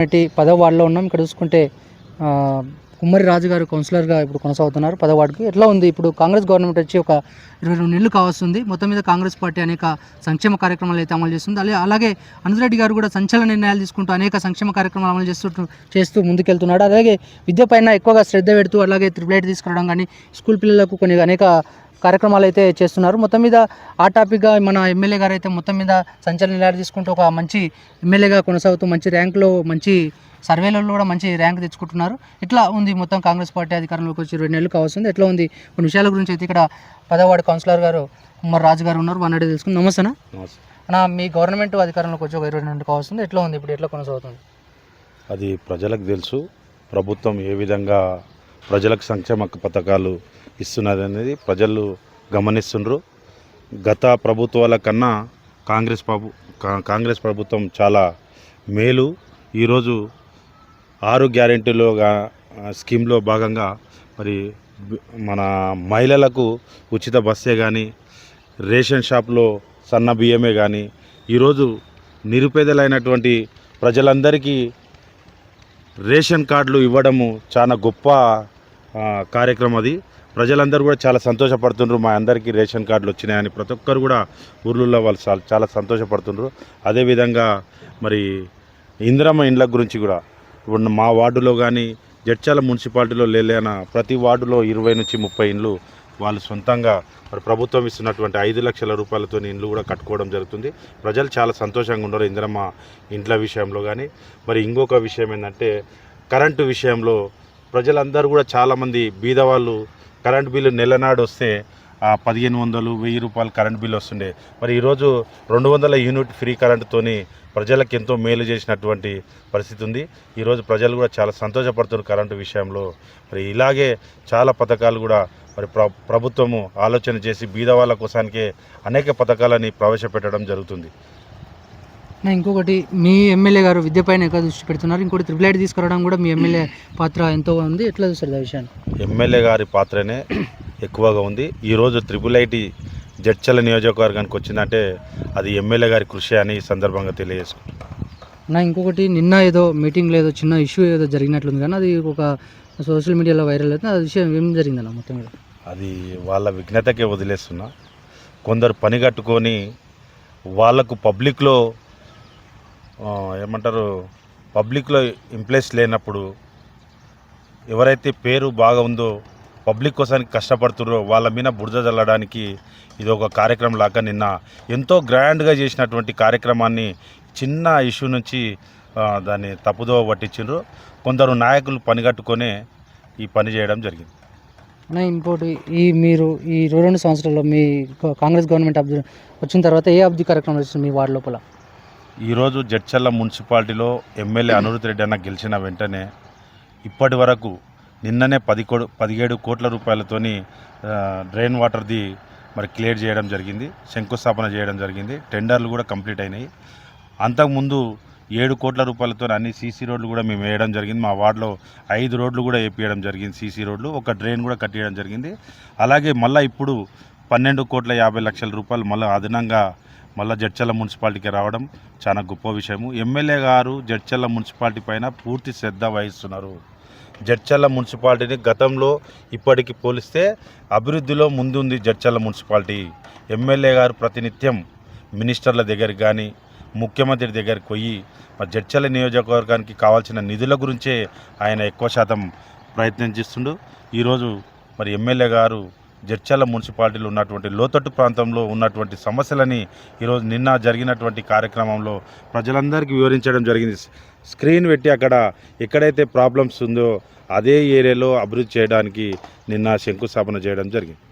నటి పదవ వార్డులో ఉన్నాం. ఇక్కడ చూసుకుంటే కుమ్మరి రాజు గారు కౌన్సిలర్గా ఇప్పుడు కొనసాగుతున్నారు పదవ వార్డుకి. ఎట్లా ఉంది? ఇప్పుడు కాంగ్రెస్ గవర్నమెంట్ వచ్చి ఒక ఇరవై రెండు నెలలు కావస్తుంది. మొత్తం మీద కాంగ్రెస్ పార్టీ అనేక సంక్షేమ కార్యక్రమాలు అయితే అమలు చేస్తుంది. అలాగే అలాగే అనుజరెడ్డి గారు కూడా సంచలన నిర్ణయాలు తీసుకుంటూ అనేక సంక్షేమ కార్యక్రమాలు అమలు చేస్తూ చేస్తూ ముందుకెళ్తున్నాడు. అలాగే విద్య పైన ఎక్కువగా శ్రద్ధ పెడుతూ అలాగే త్రిపులైట్ తీసుకురావడం కానీ స్కూల్ పిల్లలకు కొన్ని అనేక కార్యక్రమాలు అయితే చేస్తున్నారు. మొత్తం మీద ఆ టాపిక్గా మన ఎమ్మెల్యే గారు అయితే మొత్తం మీద సంచలన నిర్ణయాలు తీసుకుంటూ ఒక మంచి ఎమ్మెల్యేగా కొనసాగుతూ మంచి ర్యాంకులో మంచి సర్వేలలో కూడా మంచి ర్యాంక్ తెచ్చుకుంటున్నారు. ఇట్లా ఉంది మొత్తం కాంగ్రెస్ పార్టీ అధికారంలోకి వచ్చి రెండు నెలలు కావస్తుంది ఎట్లా ఉంది? కొన్ని విషయాల గురించి అయితే ఇక్కడ పదవాడు కౌన్సిలర్ గారు ఉమ్మర్ రాజు గారు ఉన్నారు. వన్ అడిగి తెలుసుకుని నమస్తేనా అన్న. మీ గవర్నమెంట్ అధికారంలోకి వచ్చి ఒక ఇరవై రెండు కావస్తుంది ఎట్లా ఉంది? ఇప్పుడు ఎట్లా కొనసాగుతుంది? అది ప్రజలకు తెలుసు. ప్రభుత్వం ఏ విధంగా ప్రజలకు సంక్షేమ పథకాలు ఇస్తున్నది అనేది ప్రజలు గమనిస్తుండ్రు. గత ప్రభుత్వాల కన్నా కాంగ్రెస్ ప్రభు కా- కాంగ్రెస్ ప్రభుత్వం చాలా మేలు. ఈరోజు ఆరు గ్యారెంటీలో స్కీమ్లో భాగంగా మరి మన మహిళలకు ఉచిత బస్సే కానీ రేషన్ షాప్లో సన్న బియ్యమే కానీ ఈరోజు నిరుపేదలైనటువంటి ప్రజలందరికీ రేషన్ కార్డులు ఇవ్వడము చాలా గొప్ప కార్యక్రమం అది ప్రజలందరూ కూడా చాలా సంతోషపడుతుండ్రు. మా అందరికీ రేషన్ కార్డులు వచ్చినాయని ప్రతి ఒక్కరు కూడా ఊర్లలో వాళ్ళు చాలా చాలా సంతోషపడుతుండ్రు. అదేవిధంగా మరి ఇందిరమ్మ ఇండ్ల గురించి కూడా ఇప్పుడు మా వార్డులో కానీ జడ్చాల మున్సిపాలిటీలో లేలేన ప్రతి వార్డులో ఇరవై నుంచి ముప్పై ఇండ్లు వాళ్ళు సొంతంగా మరి ప్రభుత్వం ఇస్తున్నటువంటి ఐదు లక్షల రూపాయలతో ఇండ్లు కూడా కట్టుకోవడం జరుగుతుంది. ప్రజలు చాలా సంతోషంగా ఉన్నారు ఇందిరమ్మ ఇండ్ల విషయంలో కానీ. మరి ఇంకొక విషయం ఏంటంటే కరెంటు విషయంలో ప్రజలందరూ కూడా చాలామంది బీదవాళ్ళు కరెంటు కరెంట్ బిల్లు నెలనాడు వస్తే పదిహేను వందలు వెయ్యి రూపాయలు కరెంట్ బిల్లు వస్తుండే. మరి ఈరోజు రెండు వందల యూనిట్ ఫ్రీ కరెంటుతోని ప్రజలకు ఎంతో మేలు చేసినటువంటి పరిస్థితి ఉంది. ఈరోజు ప్రజలు కూడా చాలా సంతోషపడుతున్నారు కరెంటు విషయంలో. మరి ఇలాగే చాలా పథకాలు కూడా మరి ప్ర ప్రభుత్వము ఆలోచన చేసి బీదవాళ్ళ కోసానికే అనేక పథకాలని ప్రవేశపెట్టడం జరుగుతుంది. నా ఇంకొకటి మీ ఎమ్మెల్యే గారు విద్య పైన ఎక్కువ దృష్టి పెడుతున్నారు. ఇంకోటి త్రిపులైట్ తీసుకురావడం కూడా మీ ఎమ్మెల్యే పాత్ర ఎంతో ఉంది. ఎట్లా చూస్తారు ఆ విషయాన్ని ఎమ్మెల్యే గారి పాత్రనే ఎక్కువగా ఉంది. ఈరోజు త్రిపుల్ ఐటీ జడ్చల నియోజకవర్గానికి వచ్చిందంటే అది ఎమ్మెల్యే గారి కృషి అని ఈ సందర్భంగా తెలియజేసుకుంటున్నాను. నా ఇంకొకటి నిన్న ఏదో మీటింగ్లో ఏదో చిన్న ఇష్యూ ఏదో జరిగినట్లుంది కానీ అది ఒక సోషల్ మీడియాలో వైరల్ అవుతుంది అది విషయం ఏం జరిగిందన్న మొత్తం మీద? అది వాళ్ళ విఘ్నతకే వదిలేస్తున్నా. కొందరు పని కట్టుకొని వాళ్ళకు పబ్లిక్లో ఆ, ఏమంటారు పబ్లిక్లో ఇంప్లేస్ లేనప్పుడు ఎవరైతే పేరు బాగా ఉందో పబ్లిక్ కోసానికి కష్టపడుతున్నారో వాళ్ళ మీద బురద చల్లడానికి ఇది ఒక కార్యక్రమం లాగా నిన్న ఎంతో గ్రాండ్గా చేసినటువంటి కార్యక్రమాన్ని చిన్న ఇష్యూ నుంచి దాన్ని తప్పుదోవ పట్టించారు కొందరు నాయకులు పనిగట్టుకొనే ఈ పని చేయడం జరిగింది. ఇంకోటి ఈ మీరు ఈ రెండు సంవత్సరాల్లో మీ కాంగ్రెస్ గవర్నమెంట్ అభివృద్ధి వచ్చిన తర్వాత ఏ అభివృద్ధి కార్యక్రమం వచ్చింది మీ వార్డు లోపల? ఈరోజు జడ్చల్ల మున్సిపాలిటీలో ఎమ్మెల్యే అనురుత్ రెడ్డి అన్న గెలిచిన వెంటనే ఇప్పటి వరకు నిన్ననే పది కో పదిహేడు కోట్ల రూపాయలతోని డ్రైన్ వాటర్ది మరి క్లియర్ చేయడం జరిగింది శంకుస్థాపన చేయడం జరిగింది టెండర్లు కూడా కంప్లీట్ అయినాయి. అంతకుముందు ఏడు కోట్ల రూపాయలతో అన్ని సీసీ రోడ్లు కూడా మేము వేయడం జరిగింది. మా వార్డులో ఐదు రోడ్లు కూడా వేపించడం జరిగింది సీసీ రోడ్లు. ఒక డ్రైన్ కూడా కట్టేయడం జరిగింది. అలాగే మళ్ళీ ఇప్పుడు పన్నెండు కోట్ల యాభై లక్షల రూపాయలు మళ్ళీ అదనంగా మళ్ళీ జడ్చల్ల మున్సిపాలిటీకి రావడం చాలా గొప్ప విషయము. ఎమ్మెల్యే గారు జడ్చల్ల మున్సిపాలిటీ పైన పూర్తి శ్రద్ధ వహిస్తున్నారు. జడ్చల్ల మున్సిపాలిటీని గతంలో ఇప్పటికి పోలిస్తే అభివృద్ధిలో ముందుంది జడ్చల్ల మున్సిపాలిటీ. ఎమ్మెల్యే గారు ప్రతినిత్యం మినిస్టర్ల దగ్గరికి కానీ ముఖ్యమంత్రి దగ్గరికి పోయి మరి జడ్చల్ల నియోజకవర్గానికి కావాల్సిన నిధుల గురించే ఆయన ఎక్కువ శాతం ప్రయత్నం చేస్తుండు. ఈరోజు మరి ఎమ్మెల్యే గారు జడ్చల్ల మున్సిపాలిటీలో ఉన్నటువంటి లోతట్టు ప్రాంతంలో ఉన్నటువంటి సమస్యలని ఈరోజు నిన్న జరిగినటువంటి కార్యక్రమంలో ప్రజలందరికీ వివరించడం జరిగింది. స్క్రీన్ పెట్టి అక్కడ ఎక్కడైతే ప్రాబ్లమ్స్ ఉందో అదే ఏరియాలో అభివృద్ధి చేయడానికి నిన్న శంకుస్థాపన చేయడం జరిగింది.